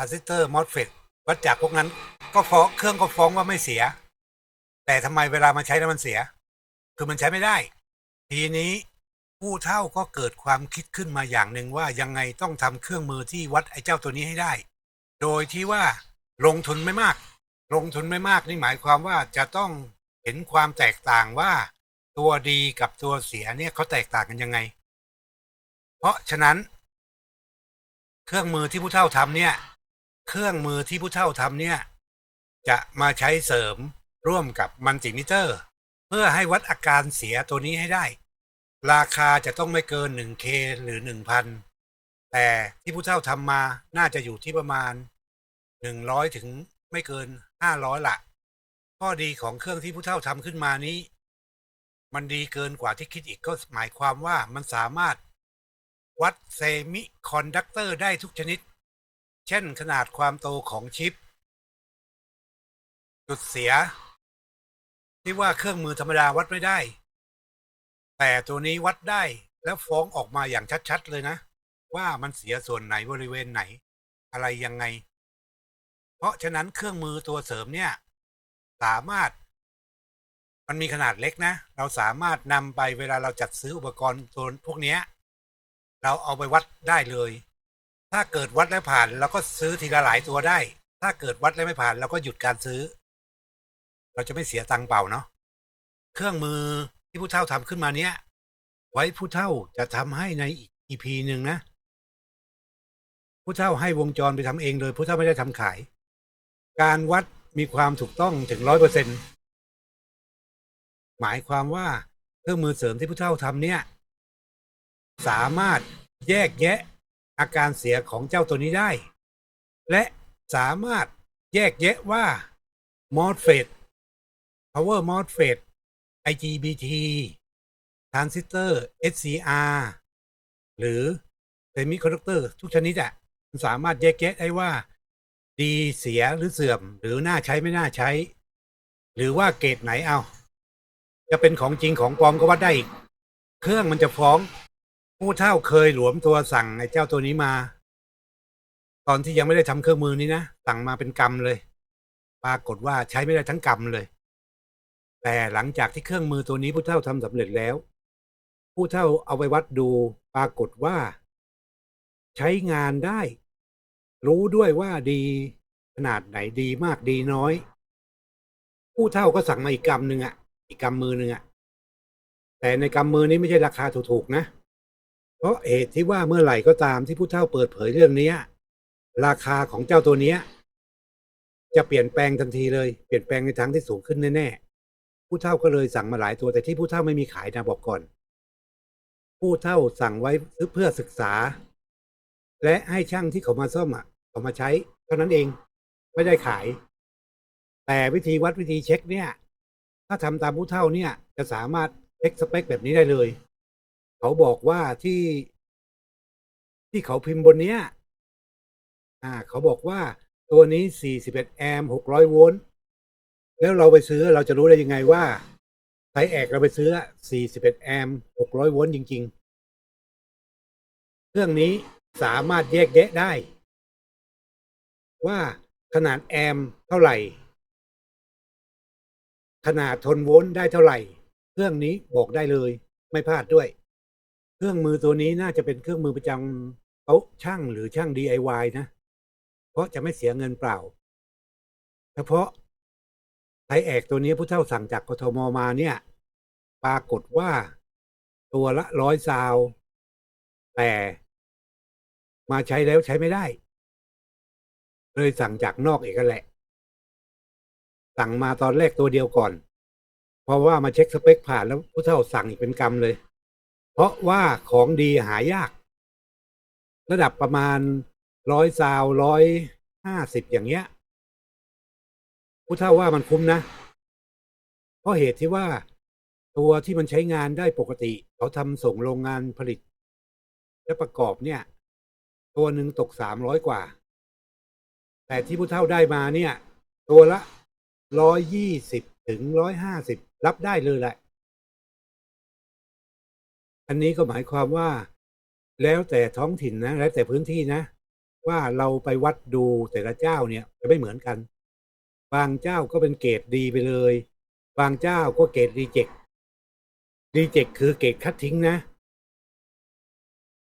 ทรานซิสเตอร์มอสเฟตวัดจากพวกนั้นก็ฟ้องเครื่องก็ฟ้องว่าไม่เสีย แต่ทำไมเวลามาใช้แล้วมันเสีย คือมันใช้ไม่ได้ ทีนี้ผู้เท่าก็เกิดความคิดขึ้นมาอย่างหนึ่งว่ายังไงต้องทำเครื่องมือที่วัดไอ้เจ้าตัวนี้ให้ได้ โดยที่ว่าลงทุนไม่มาก ลงทุนไม่มากนี่หมายความว่าจะต้องเห็นความแตกต่างว่าตัวดีกับตัวเสียเนี่ยเขาแตกต่างกันยังไง เพราะฉะนั้น เครื่องมือที่ผู้เท่าทำเนี่ย เครื่องมือที่ผู้เท่าทำเนี่ย จะมาใช้เสริมร่วมกับมัลติมิเตอร์ เพื่อให้วัดอาการเสียตัวนี้ให้ได้ ราคาจะต้องไม่เกิน 1K หรือ 1,000 แต่ที่ผู้เท่าทำมาน่าจะอยู่ที่ประมาณ 100 ถึงไม่เกิน 500ละข้อดีของเครื่องที่ผู้เท่าทำขึ้นมานี้ มันดีเกินกว่าที่คิดอีกก็หมายความว่ามันสามารถวัดเซมิคอนดักเตอร์ได้ทุกชนิด เช่นขนาดความโตของชิป จุดเสีย ที่ว่าเครื่องมือธรรมดาวัดไม่ได้ แต่ตัวนี้วัดได้แล้วฟ้องออกมาอย่างชัด ๆ เลยนะ ว่ามันเสียส่วนไหนบริเวณไหน อะไรยังไง เพราะฉะนั้นเครื่องมือตัวเสริมเนี่ย สามารถ มันมีขนาดเล็กนะ เราสามารถนำไปเวลาเราจัดซื้ออุปกรณ์ตัวพวกนี้เราเอาไปวัดได้เลย ถ้าเกิดวัดแล้วผ่านเราก็ซื้อทีละหลายตัวได้ ถ้าเกิดวัดแล้วไม่ผ่านเราก็หยุดการซื้อ เราจะไม่เสียตังค์เปล่าเนาะเครื่องมือที่ผู้เฒ่าทำขึ้นมาเนี้ย ไว้ผู้เฒ่าจะทำให้ในอีก EP หนึ่งนะผู้เฒ่าให้วงจรไปทำเองเลยผู้เฒ่าไม่ได้ทำขาย การวัดมีความถูกต้องถึงร้อยเปอร์เซ็นหมายความว่าเครื่องมือเสริมที่ผู้เฒ่าทำเนี่ย สามารถแยกแยะ อาการเสียของเจ้าตัวนี้ได้ และสามารถแยกแยะว่า MOSFET Power MOSFET IGBT Transistor SCR หรือ Semiconductor ทุกชนิดอะมันสามารถแยกแยะได้ว่า ดีเสียหรือเสื่อม หรือน่าใช้ไม่น่าใช้ หรือว่าเกรดไหนเอา จะเป็นของจริงของปลอมก็วัดได้อีก เครื่องมันจะฟ้อง ผู้เท่าเคยหลวมตัวสั่งไอ้เจ้าตัวนี้มา ตอนที่ยังไม่ได้ทำเครื่องมือนี้นะสั่งมาเป็นกรรมเลย ปรากฏว่าใช้ไม่ได้ทั้งกรรมเลย แต่หลังจากที่เครื่องมือตัวนี้ผู้เท่าทำสำเร็จแล้ว ผู้เท่าเอาไปวัดดู ปรากฏว่า ใช้งานได้ รู้ด้วยว่าดีขนาดไหนดีมากดีน้อย ผู้เท่าก็สั่งมาอีกกรรมหนึ่งอะ อีกกรรมมือหนึ่งอะแต่ในกรรมมือนี้ไม่ใช่ราคาถูกๆนะ เพราะเหตุที่ว่าเมื่อไหร่ก็ตามที่ผู้เท่าเปิดเผยเรื่องนี้ราคาของเจ้าตัวเนี้ย จะเปลี่ยนแปลงทันทีเลยเปลี่ยนแปลงในทางที่สูงขึ้นแน่ๆผู้เท่าก็เลยสั่งมาหลายตัวแต่ที่ผู้เท่าไม่มีขายนะบอกก่อน ผู้เท่าสั่งไว้เพื่อศึกษา และให้ช่างที่เขามาซ่อมอะเขามาใช้เท่านั้นเองไม่ได้ขาย แต่วิธีวัดวิธีเช็คเนี่ย ถ้าทำตามผู้เท่าเนี่ย จะสามารถเช็คสเปคแบบนี้ได้เลย เขาบอกว่าที่ที่เขาพิมพ์บนเนี้ย อ่า เขาบอกว่าตัวนี้ 41 แอมป์600 โวลต์ แล้วเราไปซื้อเราจะรู้ได้ยังไงว่าไซแอกเราไปซื้อ 41 แอมป์600 โวลต์จริง ๆ เครื่องนี้สามารถแยกแยะได้ ว่าขนาดแอมป์เท่าไหร่ ขนาดทนโวลต์ได้เท่าไหร่ เครื่องนี้บอกได้เลยไม่พลาดด้วย เครื่องมือตัวนี้น่าจะเป็นเครื่องมือประจำโต๊ะช่างหรือช่าง DIY นะ เพราะจะไม่เสียเงินเปล่า เฉพาะไทยแอกตัวนี้ผู้เท่าสั่งจากกทมมาเนี่ย ปรากฏว่าตัวละร้อยซาว แต่มาใช้แล้วใช้ไม่ได้ เลยสั่งจากนอกเอกนแหละ สั่งมาตอนแรกตัวเดียวก่อน เพราะว่ามาเช็คสเปคผ่านแล้วผู้เท่าสั่งอีกเป็นกรรมเลย เพราะว่าของดีหายาก ระดับประมาณร้อยซาวร้อยห้าสิบอย่างเงี้ยผู้เท่าว่ามันคุ้มนะ เพราะเหตุที่ว่าตัวที่มันใช้งานได้ปกติ เขาทำส่งโรงงานผลิต และประกอบเนี่ย ตัวหนึ่งตกสามร้อยกว่า แต่ที่ผู้เท่าได้มาเนี่ย ตัวละร้อยยี่สิบถึงร้อยห้าสิบรับได้เลยแหละ อันนี้ก็หมายความว่า แล้วแต่ท้องถิ่นนะแล้วแต่พื้นที่นะ ว่าเราไปวัดดูแต่ละเจ้าเนี่ยจะไม่เหมือนกัน บางเจ้าก็เป็นเกรดดีไปเลย บางเจ้าก็เกรดรีเจ็ครีเจ็คคือเกรดคัดทิ้งนะ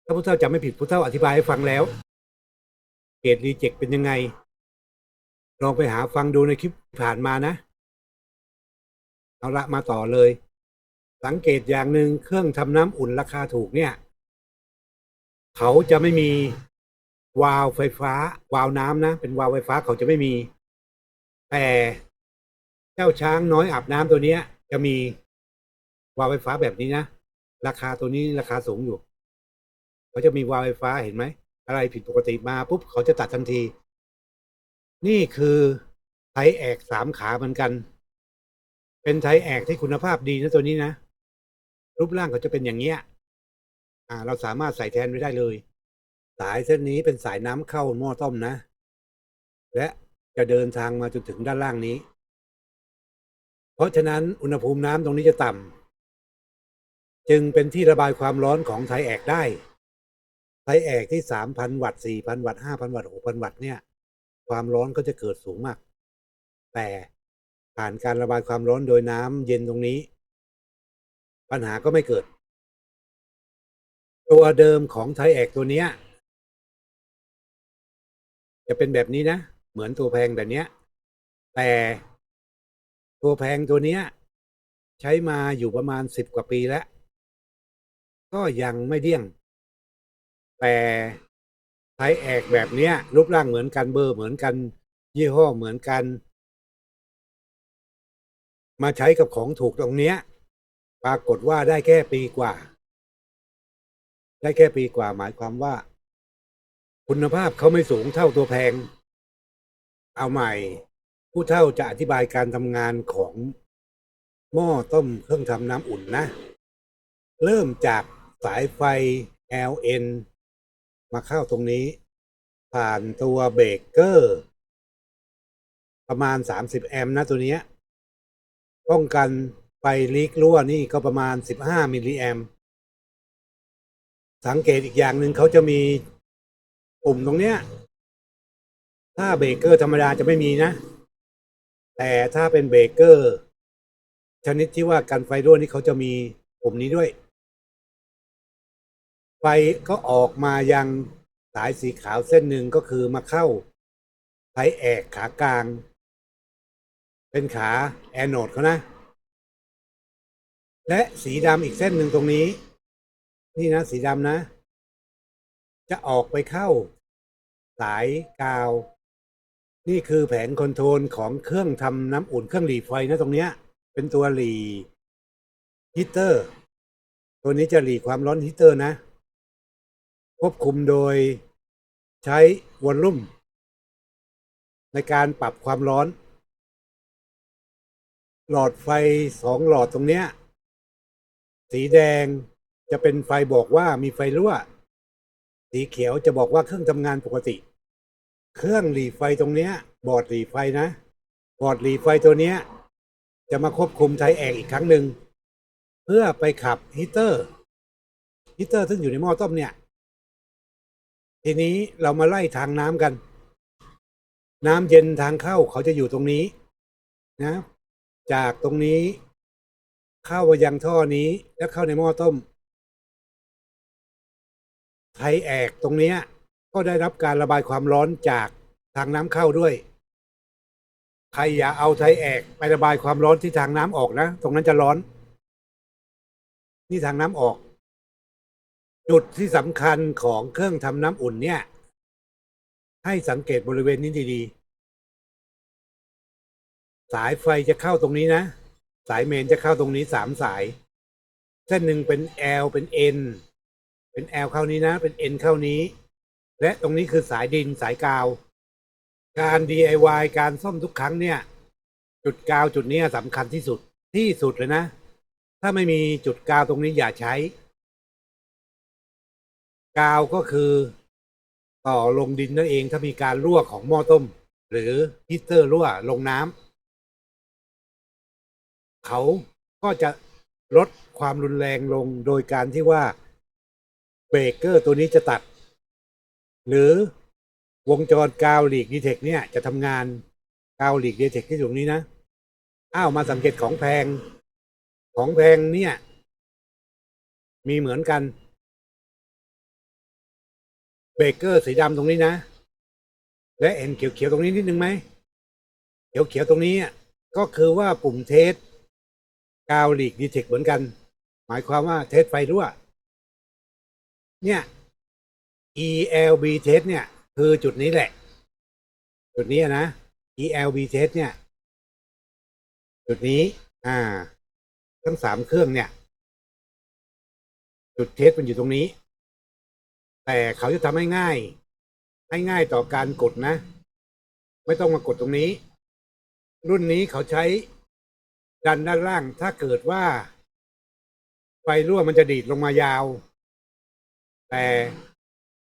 ถ้าพุทธเจ้าจำไม่ผิดพุทธเจ้าอธิบายให้ฟังแล้ว เกรดรีเจ็คเป็นยังไง ลองไปหาฟังดูในคลิปผ่านมานะ เอาละมาต่อเลย สังเกตอย่างหนึ่งเครื่องทำน้ำอุ่นราคาถูกเนี่ย เขาจะไม่มีวาล์วไฟฟ้า วาล์วน้ำนะ เป็นวาล์วไฟฟ้าเขาจะไม่มี แต่เจ้าช้างน้อยอาบน้ำตัวนี้จะมีวาล์วไฟฟ้าแบบนี้นะ ราคาตัวนี้ราคาสูงอยู่ เขาจะมีวาล์วไฟฟ้าเห็นไหม อะไรผิดปกติมาปุ๊บเขาจะตัดทันที นี่คือไทยแอกสามขาเหมือนกัน เป็นไทยแอกที่คุณภาพดีนะตัวนี้นะ รูปร่างเขาจะเป็นอย่างเงี้ย อ่า เราสามารถใส่แทนไว้ได้เลย สายเส้นนี้เป็นสายน้ำเข้าหม้อต้มนะ และจะเดินทางมาจนถึงด้านล่างนี้ เพราะฉะนั้นอุณหภูมิน้ำตรงนี้จะต่ำจึงเป็นที่ระบายความร้อนของไทยแอกได้ไทยแอกที่สามพันวัตต์สี่พันวัตต์ห้าพันวัตต์หกพันวัตต์เนี่ย ความร้อนก็จะเกิดสูงมาก แต่ผ่านการระบายความร้อนโดยน้ำเย็นตรงนี้ ปัญหาก็ไม่เกิด ตัวเดิมของไทแอกตัวเนี้ย จะเป็นแบบนี้นะ เหมือนตัวแพงแบบเนี้ย แต่ตัวแพงตัวเนี้ย ใช้มาอยู่ประมาณสิบกว่าปีแล้ว ก็ยังไม่เดี้ยง แต่ไทแอกแบบเนี้ย รูปร่างเหมือนกันเบอร์เหมือนกัน ยี่ห้อเหมือนกัน มาใช้กับของถูกตรงเนี้ย ปรากฏว่าได้แค่ปีกว่า ได้แค่ปีกว่า หมายความว่า คุณภาพเขาไม่สูงเท่าตัวแพง เอาใหม่ ผู้เท่าจะอธิบายการทำงานของหม้อต้มเครื่องทำน้ำอุ่นนะ เริ่มจากสายไฟ LN มาเข้าตรงนี้ ผ่านตัวเบรกเกอร์ ประมาณ 30 แอมป์นะตัวเนี้ยป้องกัน ไฟลีกรั่วนี่ก็ประมาณ 15 มิลลิแอมสังเกตอีกอย่างหนึ่งเขาจะมีปุ่มตรงเนี้ย ถ้าเบรกเกอร์ธรรมดาจะไม่มีนะ แต่ถ้าเป็นเบรกเกอร์ ชนิดที่ว่ากันไฟรั่วนี่เขาจะมีปุ่มนี้ด้วย ไฟก็ออกมายังสายสีขาวเส้นหนึ่งก็คือมาเข้าไฟแอกขากลาง เป็นขาแอนโนดเขานะ และสีดำอีกเส้นหนึ่งตรงนี้ นี่นะสีดำนะ จะออกไปเข้า สายกาว นี่คือแผงคอนโทรลของเครื่องทำน้ำอุ่นเครื่องหลีไฟนะตรงเนี้ย เป็นตัวหลีฮีเตอร์ ตัวนี้จะหลีความร้อนฮีเตอร์นะ ควบคุมโดยใช้วอลลุ่ม ในการปรับความร้อน หลอดไฟสองหลอดตรงเนี้ย สีแดงจะเป็นไฟบอกว่ามีไฟรั่ว สีเขียวจะบอกว่าเครื่องทำงานปกติ เครื่องหลีไฟตรงเนี้ย บอร์ดหลีไฟนะ บอร์ดหลีไฟตัวเนี้ย จะมาควบคุมไทยแอกอีกครั้งหนึ่งเพื่อไปขับฮีตเตอร์ฮีตเตอร์ซึ่งอยู่ในหม้อต้มเนี่ย ทีนี้เรามาไล่ทางน้ำกัน น้ำเย็นทางเข้าเขาจะอยู่ตรงนี้นะ จากตรงนี้ เข้าไปยังท่อนี้แล้วเข้าในหม้อต้ม ไทยแอกตรงเนี้ยก็ได้รับการระบายความร้อนจากทางน้ำเข้าด้วย ใครอย่าเอาไทยแอกไประบายความร้อนที่ทางน้ำออกนะ ตรงนั้นจะร้อน นี่ทางน้ำออก จุดที่สำคัญของเครื่องทำน้ำอุ่นเนี่ย ให้สังเกตบริเวณนี้ดีๆ สายไฟจะเข้าตรงนี้นะ สายเมนจะเข้าตรงนี้สามสาย เส้นหนึ่งเป็น L เป็น N เป็น L เข้านี้นะ เป็น N เข้านี้ และตรงนี้คือสายดินสายกาว การ DIY การซ่อมทุกครั้งเนี่ย จุดกาวจุดนี้สำคัญที่สุดที่สุดเลยนะ ถ้าไม่มีจุดกาวตรงนี้อย่าใช้ กาวก็คือต่อลงดินนั่นเองถ้ามีการรั่วของหม้อต้ม หรือฮีตเตอร์รั่วลงน้ำ เขาก็จะลดความรุนแรงลงโดยการที่ว่าเบรกเกอร์ตัวนี้จะตัด หรือวงจรกาวหลีกดีเทคเนี่ยจะทำงานกาวหลีกดีเทคที่ตรงนี้นะ อ้าวมาสังเกตของแพงของแพงเนี่ย มีเหมือนกันเบรกเกอร์สีดำตรงนี้นะ และเห็นเขียวๆตรงนี้นิดนึงไหมเขียวๆตรงนี้ก็คือว่าปุ่มเทส กาวลีกดีเทคเหมือนกัน หมายความว่าเทสไฟรั่ว เนี่ย ELB test เนี่ย คือจุดนี้แหละ จุดนี้นะ ELB test เนี่ย จุดนี้ อ่า ทั้งสามเครื่องเนี่ย จุดเทสมันอยู่ตรงนี้ แต่เขาจะทำให้ง่าย ให้ง่ายต่อการกดนะ ไม่ต้องมากดตรงนี้ รุ่นนี้เขาใช้ ดันด้านล่าง ถ้าเกิดว่าไฟรั่วมันจะดีดลงมายาว แต่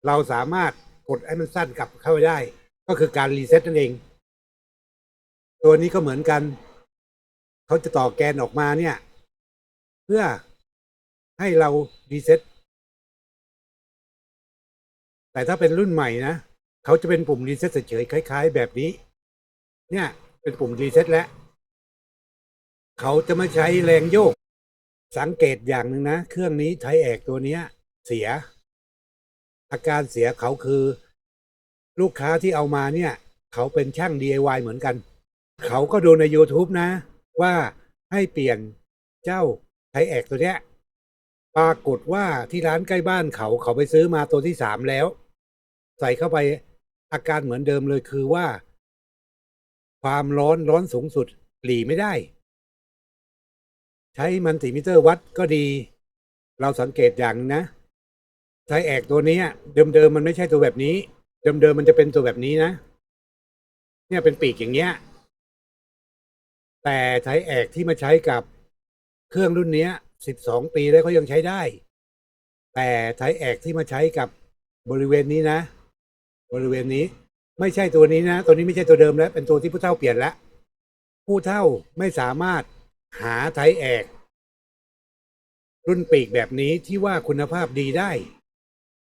เราสามารถกดให้มันสั้นกลับเข้าไปได้ ก็คือการรีเซ็ตนั่นเอง ตัวนี้ก็เหมือนกัน เขาจะต่อแกนออกมาเนี่ย เพื่อให้เรารีเซ็ตแต่ถ้าเป็นรุ่นใหม่นะเขาจะเป็นปุ่มรีเซ็ตเฉยๆคล้าย ๆ แบบนี้ เนี่ย เป็นปุ่มรีเซ็ตแล้ว เขาจะม่ใช้แรงโยก สังเกตอย่างหนึ่งนะ เครื่องนี้ไทยแอกตัวเนี้ย เสีย อาการเสียเขาคือ ลูกค้าที่เอามาเนี่ย เขาเป็นช่าง DIY เหมือนกัน เขาก็ดูใน YouTube นะ ว่าให้เปลี่ยนเจ้าไทยแอกตัวเนี้ยปรากฏว่าที่ร้านใกล้บ้านเขาเขาไปซื้อมาตัวที่สามแล้ว ใส่เข้าไปอาการเหมือนเดิมเลยคือว่า ความร้อนร้อนสูงสุด หลีไม่ได้ ใช้มันติมิเตอร์วัดก็ดี เราสังเกตอย่างนะไทแอกตัวนี้เดิมๆมันไม่ใช่ตัวแบบนี้ เดิมๆมันจะเป็นตัวแบบนี้นะ เนี่ยเป็นปีกอย่างเงี้ย แต่ไทแอกที่มาใช้กับเครื่องรุ่นนี้สิบสองปีแล้วเขายังใช้ได้ แต่ไทแอกที่มาใช้กับบริเวณนี้นะ บริเวณนี้ไม่ใช่ตัวนี้นะ ตัวนี้ไม่ใช่ตัวเดิมแล้ว เป็นตัวที่ผู้เฒ่าเปลี่ยนแล้ว ผู้เฒ่าไม่สามารถ หาไทยแอก รุ่นปีกแบบนี้ที่ว่าคุณภาพดีได้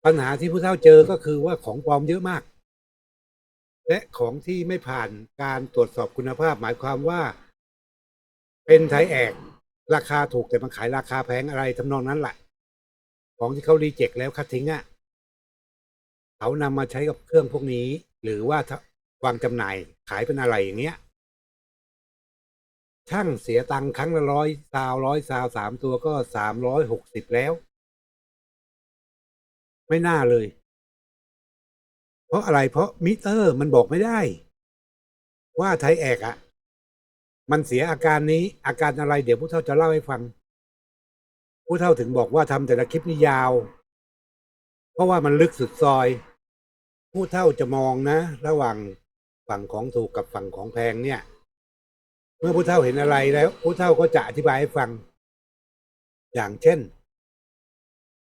ปัญหาที่ผู้เฒ่าเจอก็คือว่าของปลอมเยอะมาก และของที่ไม่ผ่านการตรวจสอบคุณภาพหมายความว่า เป็นไทยแอก ราคาถูกแต่มันขายราคาแพงอะไรทำนองนั้นแหละของที่เขารีเจ็คแล้วคัดทิ้งอะเขานำมาใช้กับเครื่องพวกนี้ หรือว่าถ้าวางจำหน่ายขายเป็นอะไรอย่างเงี้ย ช่างเสียตังค์ครั้งละร้อยซาวร้อยซาวสามตัวก็สามร้อยหกสิบแล้ว ไม่น่าเลย เพราะอะไรเพราะมิเตอร์มันบอกไม่ได้ ว่าไทยแอกอะมันเสียอาการนี้อาการอะไร เดี๋ยวผู้เฒ่าจะเล่าให้ฟัง ผู้เฒ่าถึงบอกว่าทำแต่ละคลิปนี้ยาว เพราะว่ามันลึกสุดซอย ผู้เฒ่าจะมองนะ ระหว่างฝั่งของถูกกับฝั่งของแพงเนี่ย เมื่อผู้เฒ่าเห็นอะไรแล้วผู้เฒ่าก็จะอธิบายให้ฟัง อย่างเช่น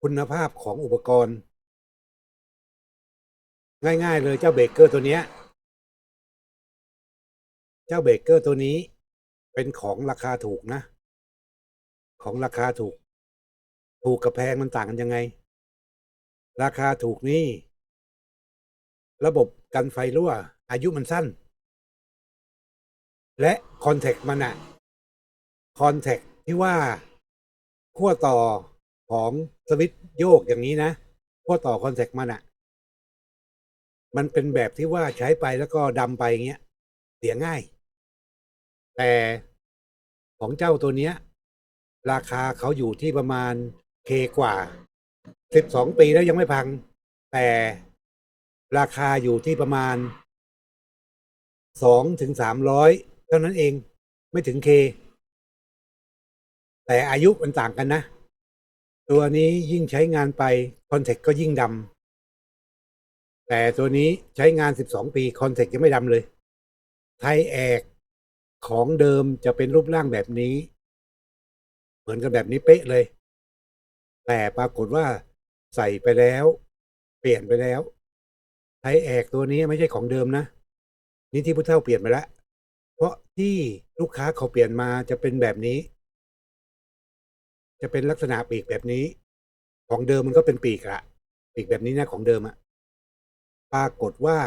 คุณภาพของอุปกรณ์ ง่ายๆเลยเจ้าเบเกอร์ตัวเนี้ย เจ้าเบเกอร์ตัวนี้เป็นของราคาถูกนะ ของราคาถูก ถูกกับแพงมันต่างกันยังไง ราคาถูกนี่ ระบบกันไฟรั่ว อายุมันสั้น และ คอนแทคมันอะคอนแทคที่ว่าขั้วต่อของสวิตโยกอย่างนี้นะขั้วต่อคอนแทคมันอะมันเป็นแบบที่ว่าใช้ไปแล้วก็ดำไปอย่างเงี้ยเสียง่าย แต่ของเจ้าตัวเนี้ย ราคาเขาอยู่ที่ประมาณเคกว่าสิบสองปีแล้วยังไม่พัง แต่ราคาอยู่ที่ประมาณสองถึงสามร้อย เท่านั้นเองไม่ถึงเค แต่อายุมันต่างกันนะ ตัวนี้ยิ่งใช้งานไปคอนแทคก็ยิ่งดำแต่ตัวนี้ใช้งานสิบสองปีคอนแทคยังไม่ดำเลย ไทยแอกของเดิมจะเป็นรูปร่างแบบนี้ เหมือนกันแบบนี้เป๊ะเลย แต่ปรากฏว่าใส่ไปแล้ว เปลี่ยนไปแล้ว ไทยแอกตัวนี้ไม่ใช่ของเดิมนะ นี่ที่ผู้เฒ่าเปลี่ยนไปแล้ว เพราะที่ลูกค้าเขาเปลี่ยนมาจะเป็นแบบนี้ จะเป็นลักษณะปีกแบบนี้ ของเดิมมันก็เป็นปีกละปีกแบบนี้นะของเดิมอะปรากฏว่า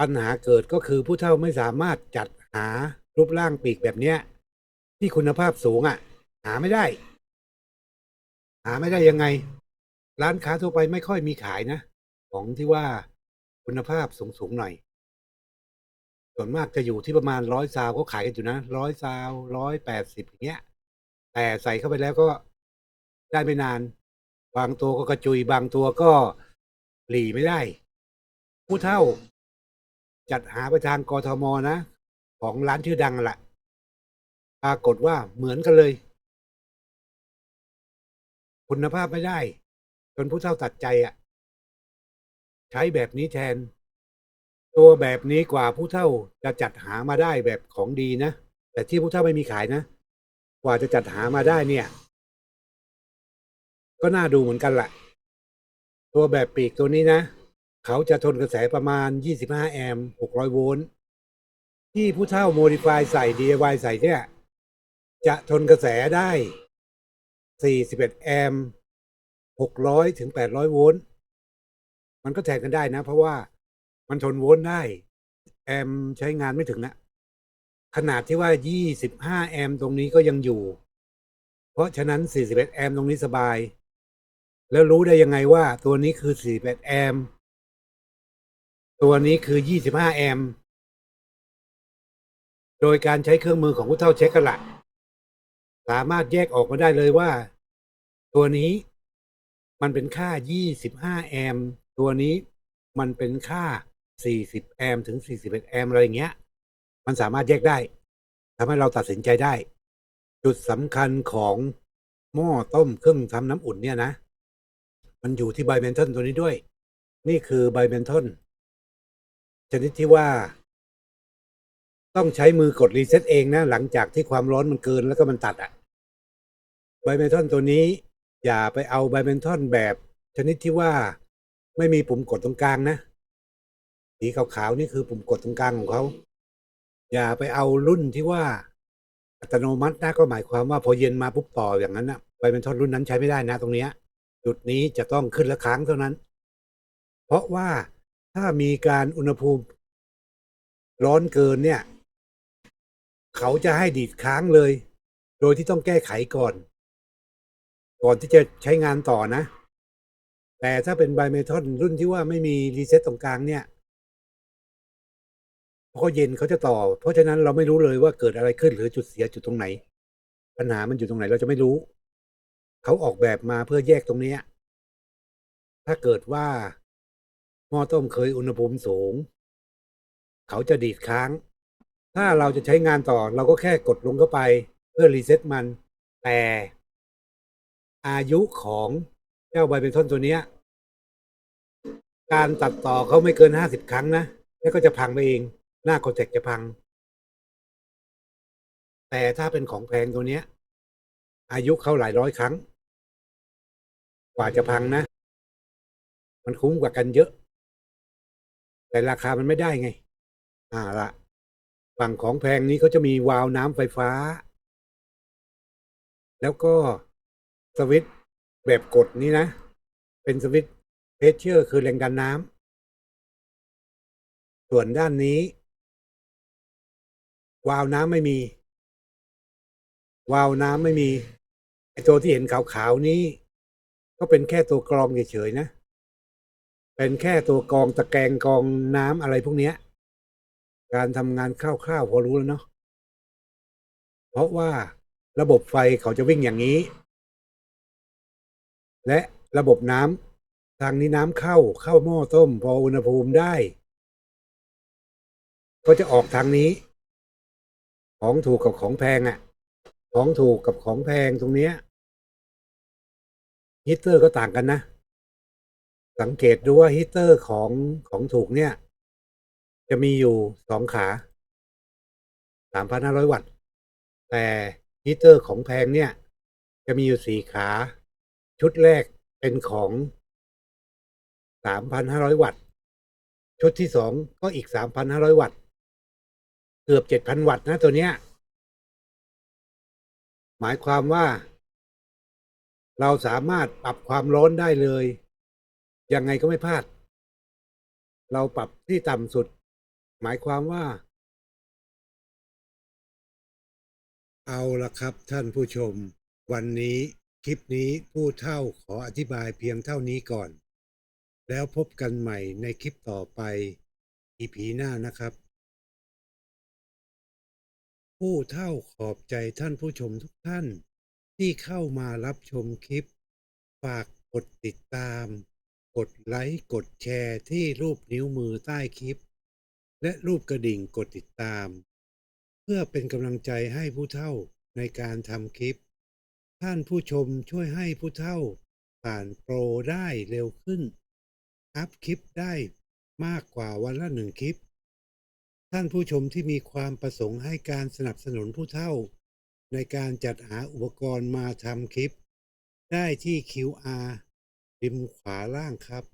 ปัญหาเกิดก็คือผู้เฒ่าไม่สามารถจัดหารูปร่างปีกแบบเนี้ย ที่คุณภาพสูงอะ่ะ หาไม่ได้ หาไม่ได้ยังไง ร้านค้าทั่วไปไม่ค่อยมีขายนะ ของที่ว่าคุณภาพสูงๆหน่อย ส่วนมากจะอยู่ที่ประมาณร้อยซาวก็ขายกันอยู่นะร้อยซาวร้อยแปดสิบอย่างเงี้ย แต่ใส่เข้าไปแล้วก็ได้ไม่นาน บางตัวก็กระจุยบางตัวก็หลีไม่ได้ ผู้เท่า จัดหาไปทางกทมนะ ของร้านชื่อดังแหละปรากฏว่าเหมือนกันเลย คุณภาพไม่ได้ จนผู้เท่าตัดใจอะ่ะ ใช้แบบนี้แทน ตัวแบบนี้กว่าผู้เท่าจะจัดหามาได้แบบของดีนะ แต่ที่ผู้เท่าไม่มีขายนะ กว่าจะจัดหามาได้เนี่ย ก็น่าดูเหมือนกันแหละ ตัวแบบปีกตัวนี้นะ เขาจะทนกระแสประมาณ 25 แอมป์ 600 โวลต์ ที่ผู้เท่าโมดิฟายใส่ DIY ใส่เนี่ย จะทนกระแสได้ 41 แอมป์ 600 ถึง 800 โวลต์ มันก็แทนกันได้นะ เพราะว่า มันทนโวลต์ได้ แอมใช้งานไม่ถึงนะขนาดที่ว่า 25 แอมตรงนี้ก็ยังอยู่ เพราะฉะนั้น 41 แอมตรงนี้สบาย แล้วรู้ได้ยังไงว่าตัวนี้คือ 41 แอม ตัวนี้คือ 25 แอม โดยการใช้เครื่องมือของผู้เท่าเช็คกันละสามารถแยกออกมาได้เลยว่า ตัวนี้มันเป็นค่า 25 แอม ตัวนี้มันเป็นค่า 40 แอมป์ถึง 41 แอมป์อะไรอย่างเงี้ย มันสามารถแยกได้ทำให้เราตัดสินใจได้ จุดสำคัญของหม้อต้มเครื่องทำน้ำอุ่นเนี่ยนะ มันอยู่ที่ไบเมนทอนตัวนี้ด้วย นี่คือไบเมนทอนชนิดที่ว่า ต้องใช้มือกดรีเซ็ตเองนะ หลังจากที่ความร้อนมันเกินแล้วก็มันตัดอะไบเมนทอนตัวนี้ อย่าไปเอาไบเมนทอนแบบ ชนิดที่ว่าไม่มีปุ่มกดตรงกลางนะ สีขาวๆนี่คือปุ่มกดตรงกลางของเขา อย่าไปเอารุ่นที่ว่าอัตโนมัตินะก็หมายความว่าพอเย็นมาปุ๊บต่ออย่างนั้นนะไบเมนทอนรุ่นนั้นใช้ไม่ได้นะตรงเนี้ยจุดนี้จะต้องขึ้นละครั้งเท่านั้น เพราะว่าถ้ามีการอุณหภูมิ ร้อนเกินเนี่ย เขาจะให้ดีดค้างเลย โดยที่ต้องแก้ไขก่อน ก่อนที่จะใช้งานต่อนะ แต่ถ้าเป็นไบเมทอนรุ่นที่ว่าไม่มีรีเซ็ตตรงกลางเนี่ย พอเย็นเขาจะต่อ เพราะฉะนั้นเราไม่รู้เลยว่าเกิดอะไรขึ้นหรือจุดเสียจุดตรงไหน ปัญหามันอยู่ตรงไหนเราจะไม่รู้ เขาออกแบบมาเพื่อแยกตรงเนี้ย ถ้าเกิดว่าหม้อต้มเคยอุณหภูมิสูง เขาจะดีดค้าง ถ้าเราจะใช้งานต่อ เราก็แค่กดลงเข้าไป เพื่อรีเซ็ตมัน แต่อายุของเจ้าไบเบนทอนตัวเนี้ย การตัดต่อเขาไม่เกินห้าสิบครั้งนะ แล้วก็จะพังไปเอง หน้าคอนแทคจะพัง แต่ถ้าเป็นของแพงตัวเนี้ย อายุเขาหลายร้อยครั้ง กว่าจะพังนะ มันคุ้มกว่ากันเยอะ แต่ราคามันไม่ได้ไง อ่าละฝั่งของแพงนี้เขาจะมีวาล์วน้ำไฟฟ้า แล้วก็สวิตช์แบบกดนี้นะ เป็นสวิตช์เพชเชอร์คือแรงดันน้ำส่วนด้านนี้ วาวน้ำไม่มี วาวน้ำไม่มีไอตัวที่เห็นขาวๆนี้ ก็เป็นแค่ตัวกรองเฉยๆนะ เป็นแค่ตัวกรองตะแกรงกรองน้ำอะไรพวกเนี้ย การทำงานคร่าวๆพอรู้แล้วเนาะเพราะว่าระบบไฟเขาจะวิ่งอย่างนี้ และระบบน้ำทางนี้น้ำเข้าเข้าหม้อต้ม พออุณหภูมิได้ ก็จะออกทางนี้ ของถูกกับของแพงอะ่ะ ของถูกกับของแพงตรงเนี้ยฮีเตอร์ก็ต่างกันนะ สังเกตดูว่าฮีเตอร์ของของถูกเนี่ย จะมีอยู่สองขาสามพันห้าร้อยวัตต์ แต่ฮีเตอร์ของแพงเนี่ย จะมีอยู่สี่ขา ชุดแรกเป็นของสามพันห้าร้อยวัตต์ ชุดที่สองก็อีกสามพันห้าร้อยวัตต์ เกือบเจ็ดพันวัตต์นะตัวเนี้ย หมายความว่า เราสามารถปรับความร้อนได้เลย ยังไงก็ไม่พลาด เราปรับที่ต่ำสุด หมายความว่า เอาละครับท่านผู้ชม วันนี้คลิปนี้ผู้เท่าขออธิบายเพียงเท่านี้ก่อน แล้วพบกันใหม่ในคลิปต่อไป EP หน้านะครับ ผู้เท่าขอบใจท่านผู้ชมทุกท่าน ที่เข้ามารับชมคลิป ฝากกดติดตาม กดไลค์กดแชร์ที่รูปนิ้วมือใต้คลิป และรูปกระดิ่งกดติดตาม เพื่อเป็นกำลังใจให้ผู้เท่าในการทำคลิป ท่านผู้ชมช่วยให้ผู้เท่า ผ่านโปรได้เร็วขึ้น อัพคลิปได้มากกว่าวันละหนึ่งคลิป ท่านผู้ชมที่มีความประสงค์ให้การสนับสนุนผู้เท่า ในการจัดหาอุปกรณ์มาทำคลิป ได้ที่ QR ริมขวาล่างครับ